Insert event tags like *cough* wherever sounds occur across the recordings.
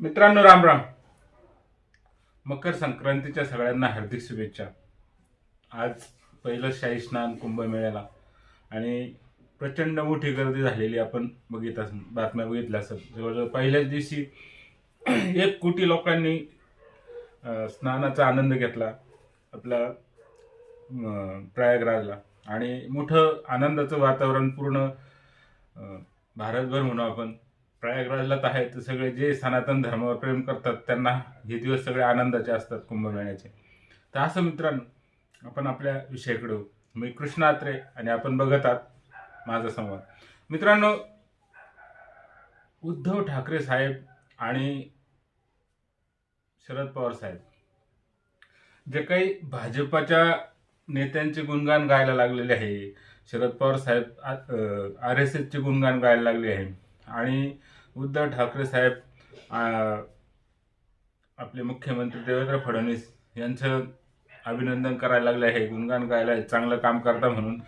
मित्रांनो राम राम. मकर संक्रांतीच्या सगळ्यांना हार्दिक शुभेच्छा. आज पहिलं शाही स्नान कुंभमेळ्याला. आणि प्रचंड मोठी गर्दी झालेली आपण बघित अस बातम्या बघितल्या असत जवळजवळ पहिल्याच दिवशी एक कोटी लोकांनी स्नानाचा आनंद घेतला आपला प्रयागराजला. आणि मोठं आनंदाचं वातावरण पूर्ण भारतभर म्हणू आपण. प्रयागराजला तर आहेत. तर सगळे जे सनातन धर्मावर प्रेम करतात त्यांना हे दिवस सगळे आनंदाचे असतात कुंभमेळ्याचे. तर असं मित्रांनो आपण आपल्या विषयाकडे मी कृष्ण आत्रे आणि आपण बघत आहात माझा संवाद. मित्रांनो उद्धव ठाकरे साहेब आणि शरद पवार साहेब जे काही भाजपाच्या नेत्यांचे गुणगान गायला लागलेले आहे शरद पवार साहेब आर एस एसचे गुणगान गायला लागले आहे आणि उद्धव ठाकरे साहेब आपले मुख्यमंत्री देवेंद्र फडणवीस यांचं अभिनंदन करायला लागले आहे गुणगान गायला आहे चांगलं काम करता म्हणून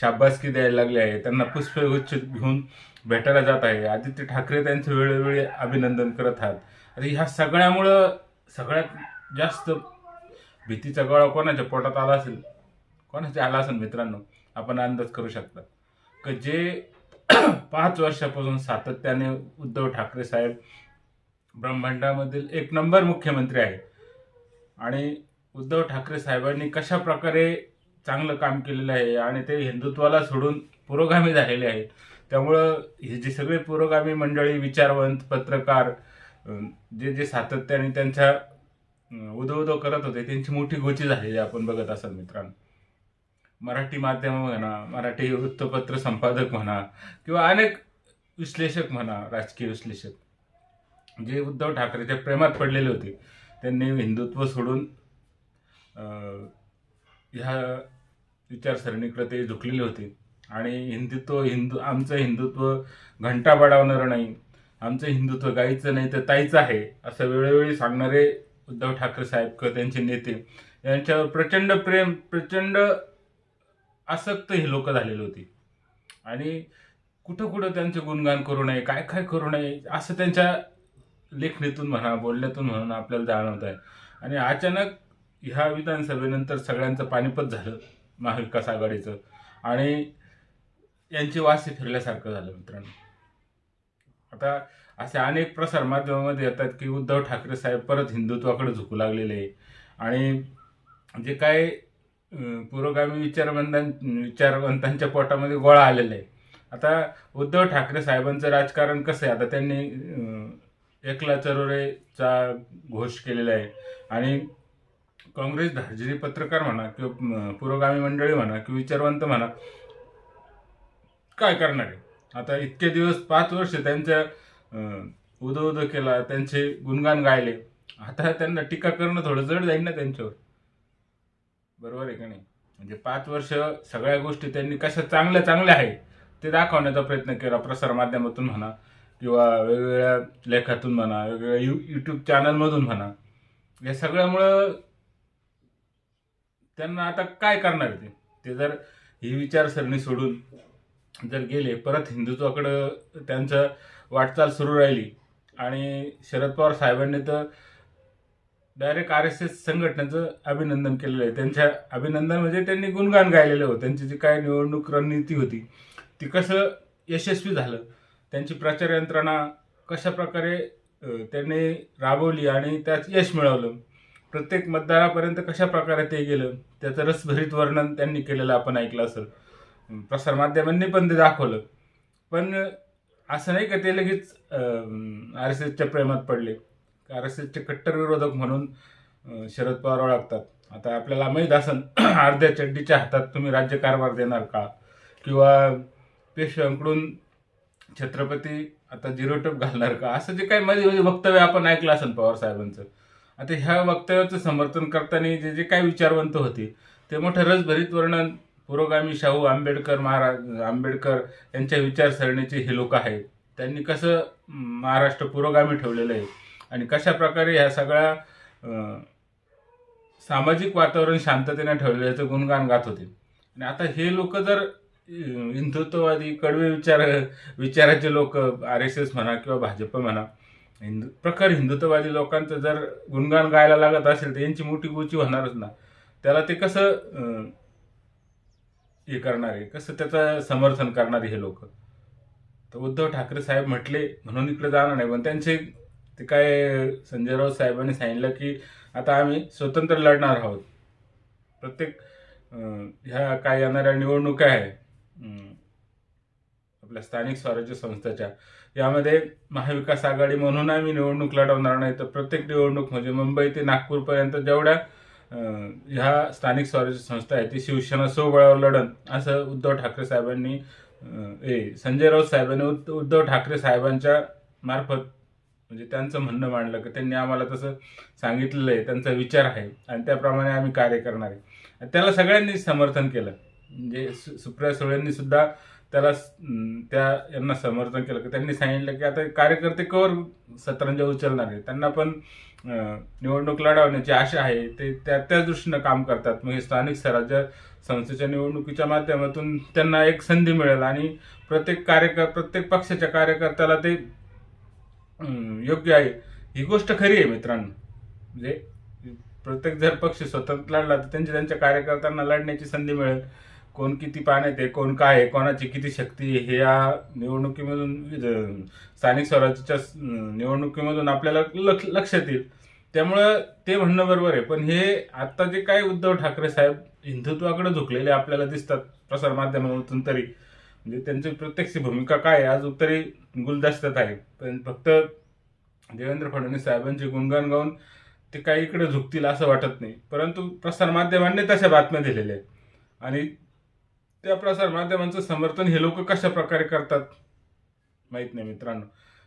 शाबासकी द्यायला लागले आहे. त्यांना पुष्पगुच्छ घेऊन भेटायला जात आहे. आदित्य ठाकरे त्यांचं वेळोवेळी अभिनंदन करत आहात. आता ह्या सगळ्यामुळं सगळ्यात जास्त भीतीचा गळा कोणाच्या पोटात आला असेल? कोणाच्या आला असेल मित्रांनो? आपण अंदाज करू शकता. की जे पाच वर्षापासून सातत्याने उद्धव ठाकरे साहेब ब्रह्मांडामधील एक नंबर मुख्यमंत्री आहे आणि उद्धव ठाकरे साहेबांनी कशा प्रकारे चांगलं काम केलेलं आहे आणि ते हिंदुत्वाला सोडून पुरोगामी झालेले आहेत त्यामुळं हे जे सगळे पुरोगामी मंडळी विचारवंत पत्रकार जे जे सातत्याने त्यांच्या उदो उदो करत होते त्यांची मोठी गोची झालेली आपण बघत असाल मित्रांनो. मराठी माध्यम म्हणा मराठी वृत्तपत्र संपादक म्हणा किंवा अनेक विश्लेषक म्हणा राजकीय विश्लेषक जे उद्धव ठाकरेच्या प्रेमात पडलेले होते त्यांनी हिंदुत्व सोडून ह्या विचारसरणीकडे ते झुकलेले होते. आणि हिंदुत्व हिंदू आमचं हिंदुत्व घंटा बडावणारं नाही आमचं हिंदुत्व गाईचं नाही तर ताईचं आहे असं वेळोवेळी सांगणारे उद्धव ठाकरे साहेब किंवा त्यांचे नेते यांच्यावर प्रचंड प्रेम प्रचंड आसक्त हे लोक झालेली होती. आणि कुठं कुठं त्यांचे गुणगान करू नये काय काय करू नये असं त्यांच्या लेखणीतून म्हणा बोलण्यातून म्हणून आपल्याला जाणवत आहे. आणि अचानक ह्या विधानसभेनंतर सगळ्यांचं पानिपत झालं महाविकास आघाडीचं. आणि यांची वासे फिरल्यासारखं झालं मित्रांनो. आता असे अनेक प्रसार माध्यमामध्ये येतात की उद्धव ठाकरे साहेब परत हिंदुत्वाकडे झुकू लागलेले. आहे आणि जे काय पुरोगामी विचारवंतां विचारवंतांच्या पोटामध्ये गोळा आलेला आहे. आता उद्धव ठाकरे साहेबांचं राजकारण कसं आहे? आता त्यांनी एकला चरोरेचा घोष केलेला आहे. आणि काँग्रेस धार्जिरी पत्रकार म्हणा किंवा पुरोगामी मंडळी म्हणा किंवा विचारवंत म्हणा काय करणार आहे? आता इतके दिवस पाच वर्ष त्यांच्या उदो उदो केला त्यांचे गुणगान गायले. आता त्यांना टीका करणं थोडं जड जाईल ना त्यांच्यावर? बरोबर आहे का नाही? म्हणजे पाच वर्ष सगळ्या गोष्टी त्यांनी कशा चांगल्या चांगल्या आहे ते दाखवण्याचा प्रयत्न केला प्रसार माध्यमातून म्हणा किंवा वेगवेगळ्या लेखातून म्हणा वेगवेगळ्या यू यूट्यूब चॅनलमधून म्हणा. या सगळ्यामुळं त्यांना आता काय करणार ते? ते जर ही विचारसरणी सोडून जर गेले परत हिंदुत्वाकडं त्यांचं वाटचाल सुरू राहिली आणि शरद पवार साहेबांनी तर डायरेक्ट आर एस एस संघटनेचं अभिनंदन केलेलं आहे. त्यांच्या अभिनंदन म्हणजे त्यांनी गुणगान गायलेलं होतं. त्यांची जी काय निवडणूक रणनीती होती ती कसं यशस्वी झालं त्यांची प्रचार यंत्रणा कशा प्रकारे त्यांनी राबवली आणि त्यात यश मिळवलं प्रत्येक मतदारापर्यंत कशा प्रकारे ते गेलं त्याचं रसभरीत वर्णन त्यांनी केलेलं आपण ऐकलं असेल प्रसारमाध्यमांनी पण ते दाखवलं. पण असं नाही का ते लगेच आर एस एसच्या प्रेमात पडले. आर एस एसचे कट्टर विरोधक म्हणून शरद पवार ओळखतात. आता आपल्याला माहीत असन *clears throat* अर्ध्या चड्डीच्या हातात तुम्ही राज्यकारभार देणार का? किंवा पेशव्यांकडून छत्रपती आता झिरो टप घालणार का? असं जे काही मध्ये वक्तव्य आपण ऐकलं असेल पवार साहेबांचं. आता ह्या वक्तव्याचं समर्थन करताना जे जे काही विचारवंत होते ते मोठं रसभरीत वर्णन पुरोगामी शाहू आंबेडकर महाराज आंबेडकर यांच्या विचारसरणीचे हे लोक आहेत. त्यांनी कसं महाराष्ट्र पुरोगामी ठेवलेलं आहे? आणि कशा प्रकारे ह्या सगळ्या सामाजिक वातावरण शांततेने ठेवलेलं याचं गुणगान गात होते. आणि आता हे लोक जर हिंदुत्ववादी कडवे विचार विचाराचे लोक आर एस एस म्हणा किंवा भाजप म्हणा हिंदू प्रखर हिंदुत्ववादी लोकांचं जर गुणगान गायला लागत असेल तर यांची मोठी गोची होणारच ना. त्याला ते कसं हे करणार आहे? कसं त्याचं समर्थन करणारे हे लोक? तर उद्धव ठाकरे साहेब म्हटले म्हणून इकडे जाणार नाही पण त्यांचे ते काय संजय राऊत साहेबांनी सांगितलं की आता आम्ही स्वतंत्र लढणार आहोत. प्रत्येक ह्या काय येणाऱ्या निवडणुका आहे आपल्या स्थानिक स्वराज्य संस्थेच्या यामध्ये महाविकास आघाडी म्हणून आम्ही निवडणूक लढवणार नाही तर प्रत्येक निवडणूक म्हणजे मुंबई ते नागपूरपर्यंत जेवढ्या ह्या स्थानिक स्वराज्य संस्था आहे ती शिवसेना सोबळावर लढन असं उद्धव ठाकरे साहेबांनी ए संजय राऊत साहेबांनी उद्धव ठाकरे साहेबांच्या मार्फत म्हणजे त्यांचं म्हणणं मांडलं की त्यांनी आम्हाला तसं सांगितलेलं आहे त्यांचा विचार आहे आणि त्याप्रमाणे आम्ही कार्य करणार आहे. त्याला सगळ्यांनी समर्थन केलं. म्हणजे सु- सुप्रिया सुळेंनी सुद्धा त्याला त्या यांना समर्थन केलं. की त्यांनी सांगितलं की आता कार्यकर्ते कवर सतरंजा उचलणार आहे त्यांना पण निवडणूक लढवण्याची आशा आहे. ते त्या त्याच दृष्टीनं काम करतात. मग हे स्थानिक स्वराज्य संस्थेच्या निवडणुकीच्या माध्यमातून त्यांना एक संधी मिळेल आणि प्रत्येक कार्यकर प्रत्येक पक्षाच्या कार्यकर्त्याला ते योग्य आहे. ही गोष्ट खरी आहे मित्रांनो. म्हणजे प्रत्येक जर पक्ष स्वतंत्र लढला तर त्यांच्या त्यांच्या कार्यकर्त्यांना लढण्याची संधी मिळेल. कोण किती पाण्यात आहे कोण काय आहे कोणाची किती शक्ती आहे हे या निवडणुकीमधून स्थानिक स्वराज्याच्या निवडणुकीमधून आपल्याला लक्ष लक्षात येईल. त्यामुळं ते म्हणणं बरोबर आहे. पण हे आत्ता जे काय उद्धव ठाकरे साहेब हिंदुत्वाकडे झुकलेले आपल्याला दिसतात प्रसारमाध्यमातून तरी. म्हणजे त्यांची प्रत्यक्ष भूमिका काय आहे? आज तरी गुलदस्त्यात आहे. पण फक्त देवेंद्र फडणवीस साहेबांचे गुणगान गाऊन ते काही इकडे झुकतील असं वाटत नाही. परंतु प्रसारमाध्यमांनी तशा बातम्या दिलेल्या आहेत. आणि त्या प्रसारमाध्यमांचं समर्थन हे लोक कशा प्रकारे करतात? माहीत नाही मित्रांनो.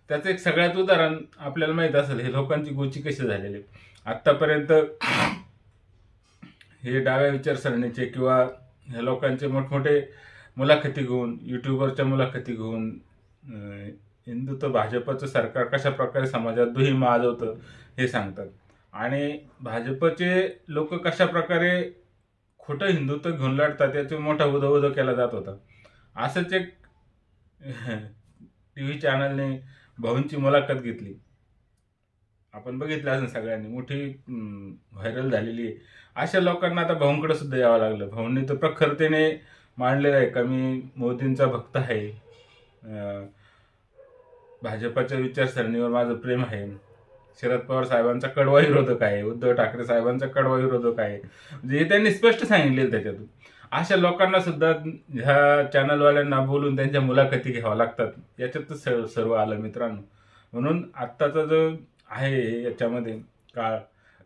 त्याचं एक सगळ्यात उदाहरण आपल्याला माहीत असेल हे लोकांची गोची कशी झालेली आहे. आत्तापर्यंत हे डाव्या विचारसरणीचे किंवा ह्या लोकांचे मोठमोठे मुलाखती घेऊन युट्यूबवरच्या मुलाखती घेऊन हिंदुत्व भाजपचं सरकार कशा प्रकारे समाजात दुही माजवतं हे सांगतात. आणि भाजपचे लोक कशा प्रकारे खोटं हिंदुत्व घेऊन लढतात याचं मोठा उदो केला जात होता. असंच एक टी व्ही चॅनलने भाऊंची मुलाखत घेतली. आपण बघितलं असं सगळ्यांनी मोठी व्हायरल झालेली आहे. अशा लोकांना आता भाऊंकडे सुद्धा यावं लागलं. भाऊंनी तर प्रखरतेने मांडलेलं आहे. का मी मोदींचा भक्त आहे. भाजपाच्या विचारसरणीवर माझं प्रेम आहे. शरद पवार साहेबांचा कडवा विरोधक आहे. उद्धव ठाकरे साहेबांचा कडवा विरोधक आहे. म्हणजे हे त्यांनी स्पष्ट सांगितलेलं त्याच्यातून. अशा लोकांना सुद्धा ह्या चॅनलवाल्यांना बोलून त्यांच्या मुलाखती घ्याव्या लागतात. याच्यातच सर्व सर्व आलं मित्रांनो. म्हणून आत्ताचा जो आहे याच्यामध्ये काळ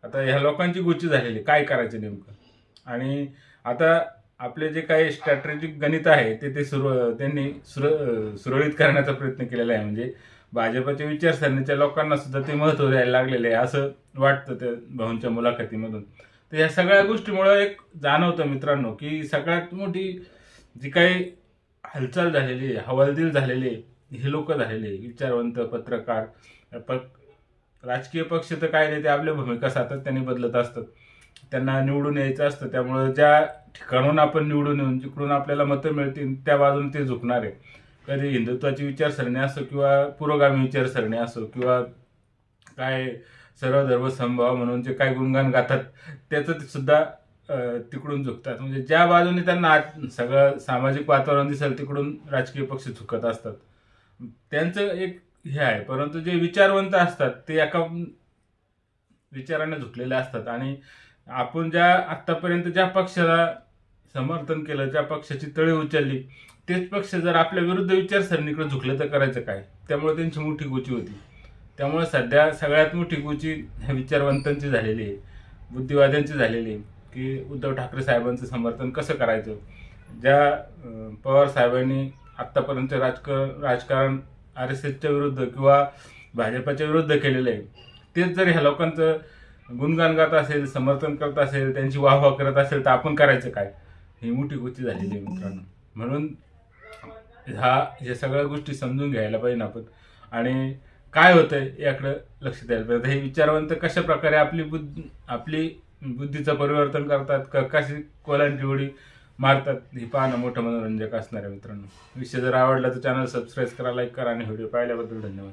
आता ह्या लोकांची गुच्ची झालेली काय करायचं नेमकं? आणि आता आपले जे काही स्ट्रॅटेजिक गणित आहे ते ते सुर त्यांनी सुर सुरळीत करण्याचा प्रयत्न केलेला आहे. म्हणजे भाजपच्या विचारसरणीच्या लोकांना सुद्धा ते महत्त्व द्यायला लागलेले आहे असं वाटतं त्या भाऊंच्या मुलाखतीमधून. तर या सगळ्या गोष्टीमुळं एक जाणवतं मित्रांनो की सगळ्यात मोठी जी काही हालचाल झालेली आहे हवालदिल झालेली आहे हे लोक झालेले विचारवंत पत्रकार प राजकीय पक्ष तर काय नाही ते आपल्या भूमिका सातत्याने बदलत असतात. त्यांना निवडून यायचं असतं त्यामुळं ज्या ठिकाणून आपण निवडून येऊन जिकडून आपल्याला मतं मिळतील त्या बाजून ते झुकणार आहे. कधी हिंदुत्वाची विचारसरणी असो किंवा पुरोगामी विचारसरणी असो किंवा काय सर्व धर्मसंभाव म्हणून जे काय गुणगान गातात त्याचं ते सुद्धा तिकडून झुकतात. म्हणजे ज्या बाजूने त्यांना सगळं सामाजिक वातावरण दिसेल तिकडून राजकीय पक्ष झुकत असतात. त्यांचं एक हे आहे परंतु जे विचारवंत असतात ते एका विचाराने झुकलेले असतात. आणि आपण ज्या आत्तापर्यंत ज्या पक्षाला समर्थन केलं ज्या पक्षाची तळी उचलली तेच पक्ष जर आपल्या विरुद्ध विचारसरणीकडे झुकलं तर करायचं काय? त्यामुळे त्यांची मोठी गोची होती. त्यामुळे सध्या सगळ्यात मोठी गोची विचारवंतांची झालेली आहे. बुद्धिवाद्यांची झालेली आहे की उद्धव ठाकरे साहेबांचं समर्थन कसं करायचं? ज्या पवार साहेबांनी आत्तापर्यंत राजकार राजकारण आर एस एसच्या विरुद्ध किंवा भाजपाच्या विरुद्ध केलेलं आहे तेच जर ह्या लोकांचं गुणगान गात असेल समर्थन करत असेल त्यांची वाहवा करत असेल तर आपण करायचं काय? ही मोठी गोष्टी झालेली आहे मित्रांनो. म्हणून ह्या ह्या सगळ्या गोष्टी समजून घ्यायला पाहिजे आपण. आणि काय होतंय याकडं लक्ष द्यायला पाहिजे. हे विचारवंत कशा प्रकारे आपली बुद्धी आपली बुद्धीचं परिवर्तन करतात? क कशी कोलांटी उडी मारतात? हे पाहणं मोठं मनोरंजक असणार आहे मित्रांनो. विषय जर आवडला तर चॅनल सबस्क्राईब करा लाईक करा आणि व्हिडिओ पाहिल्याबद्दल धन्यवाद.